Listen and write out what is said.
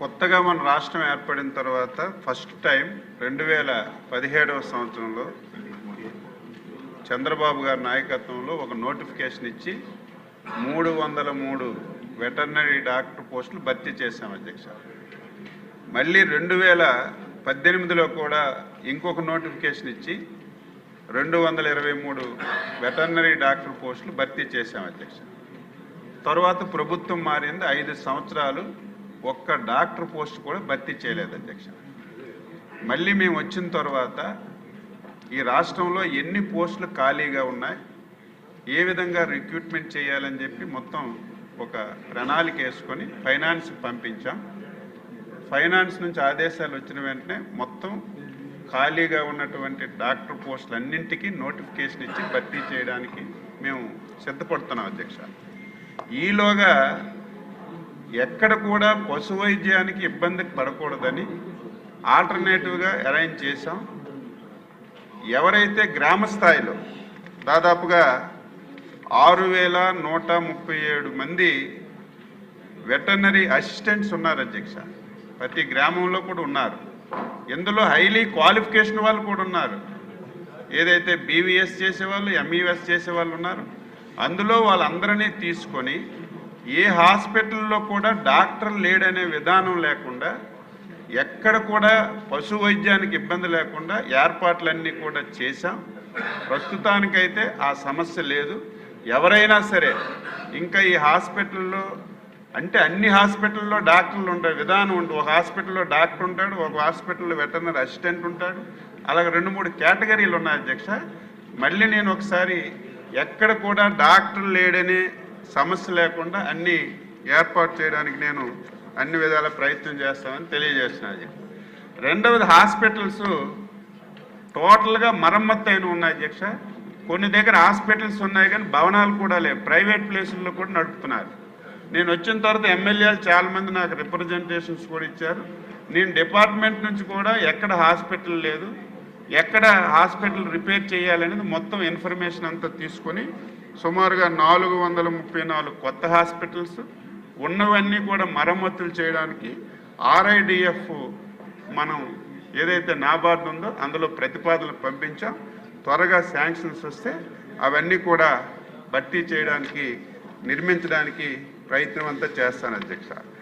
కొత్తగా మన రాష్ట్రం ఏర్పడిన తర్వాత ఫస్ట్ టైం రెండు వేల పదిహేడవ సంవత్సరంలో చంద్రబాబు గారి నాయకత్వంలో ఒక నోటిఫికేషన్ ఇచ్చి మూడు వందల మూడు వెటర్నరీ డాక్టర్ పోస్టులు భర్తీ చేశాం అధ్యక్ష. మళ్ళీ రెండు వేల పద్దెనిమిదిలో కూడా ఇంకొక నోటిఫికేషన్ ఇచ్చి రెండు వందల ఇరవై మూడు వెటర్నరీ డాక్టర్ పోస్టులు భర్తీ చేశాం అధ్యక్ష. తర్వాత ప్రభుత్వం మారింది ఐదు సంవత్సరాలు ఒక్క డాక్టర్ పోస్ట్ కూడా భర్తీ చేయలేదు అధ్యక్ష. మళ్ళీ మేము వచ్చిన తర్వాత ఈ రాష్ట్రంలో ఎన్ని పోస్టులు ఖాళీగా ఉన్నాయి ఏ విధంగా రిక్రూట్మెంట్ చేయాలని చెప్పి మొత్తం ఒక ప్రణాళిక వేసుకొని ఫైనాన్స్ పంపించాం. ఫైనాన్స్ నుంచి ఆదేశాలు వచ్చిన వెంటనే మొత్తం ఖాళీగా ఉన్నటువంటి డాక్టర్ పోస్టులు అన్నింటికీ నోటిఫికేషన్ ఇచ్చి భర్తీ చేయడానికి మేము సిద్ధపడుతున్నాం అధ్యక్ష. ఈలోగా ఎక్కడ కూడా పశు వైద్యానికి ఇబ్బంది పడకూడదని ఆల్టర్నేటివ్గా అరేంజ్ చేశాం. ఎవరైతే గ్రామ స్థాయిలో దాదాపుగా ఆరు వేల నూట ముప్పై ఏడు మంది వెటర్నరీ అసిస్టెంట్స్ ఉన్నారు అధ్యక్ష. ప్రతి గ్రామంలో కూడా ఉన్నారు. ఇందులో హైలీ క్వాలిఫికేషన్ వాళ్ళు కూడా ఉన్నారు. ఏదైతే బీవీఎస్ చేసేవాళ్ళు ఎంఈఎస్ చేసేవాళ్ళు ఉన్నారు. అందులో వాళ్ళందరినీ తీసుకొని ఏ హాస్పిటల్లో కూడా డాక్టర్ లేడనే విధానం లేకుండా ఎక్కడ కూడా పశు వైద్యానికి ఇబ్బంది లేకుండా ఏర్పాట్లన్నీ కూడా చేశాం. ప్రస్తుతానికైతే ఆ సమస్య లేదు. ఎవరైనా సరే ఇంకా ఈ హాస్పిటల్లో అంటే అన్ని హాస్పిటల్లో డాక్టర్లు ఉంటారు విధానం ఉంటుంది ఒక హాస్పిటల్లో డాక్టర్ ఉంటాడు ఒక హాస్పిటల్లో వెటర్నరీ అసిస్టెంట్ ఉంటాడు. అలాగే రెండు మూడు కేటగిరీలు ఉన్నాయి అధ్యక్ష. మళ్ళీ నేను ఒకసారి ఎక్కడ కూడా డాక్టర్ లేడనే సమస్య లేకుండా అన్ని ఏర్పాటు చేయడానికి నేను అన్ని విధాల ప్రయత్నం చేస్తామని తెలియజేస్తున్నాను రెండవది హాస్పిటల్స్ టోటల్గా మరమ్మత్తు అయిన ఉన్నాయి అధ్యక్ష. కొన్ని దగ్గర హాస్పిటల్స్ ఉన్నాయి కానీ భవనాలు కూడా లేవు. ప్రైవేట్ ప్లేసుల్లో కూడా నడుపుతున్నారు. నేను వచ్చిన తర్వాత ఎమ్మెల్యేలు చాలామంది నాకు రిప్రజెంటేషన్స్ కూడా ఇచ్చారు. నేను డిపార్ట్మెంట్ నుంచి కూడా ఎక్కడ హాస్పిటల్ లేదు. ఎక్కడ హాస్పిటల్ రిపేర్ చేయాలనేది మొత్తం ఇన్ఫర్మేషన్ అంతా తీసుకొని సుమారుగా నాలుగు వందల ముప్పై నాలుగు కొత్త హాస్పిటల్స్ ఉన్నవన్నీ కూడా మరమ్మతులు చేయడానికి ఆర్ఐడిఎఫ్ మనం ఏదైతే నాబార్డు ఉందో అందులో ప్రతిపాదనలు పంపించాం. త్వరగా శాంక్షన్స్ వస్తే అవన్నీ కూడా భర్తీ చేయడానికి నిర్మించడానికి ప్రయత్నం అంతా చేస్తాను అధ్యక్ష.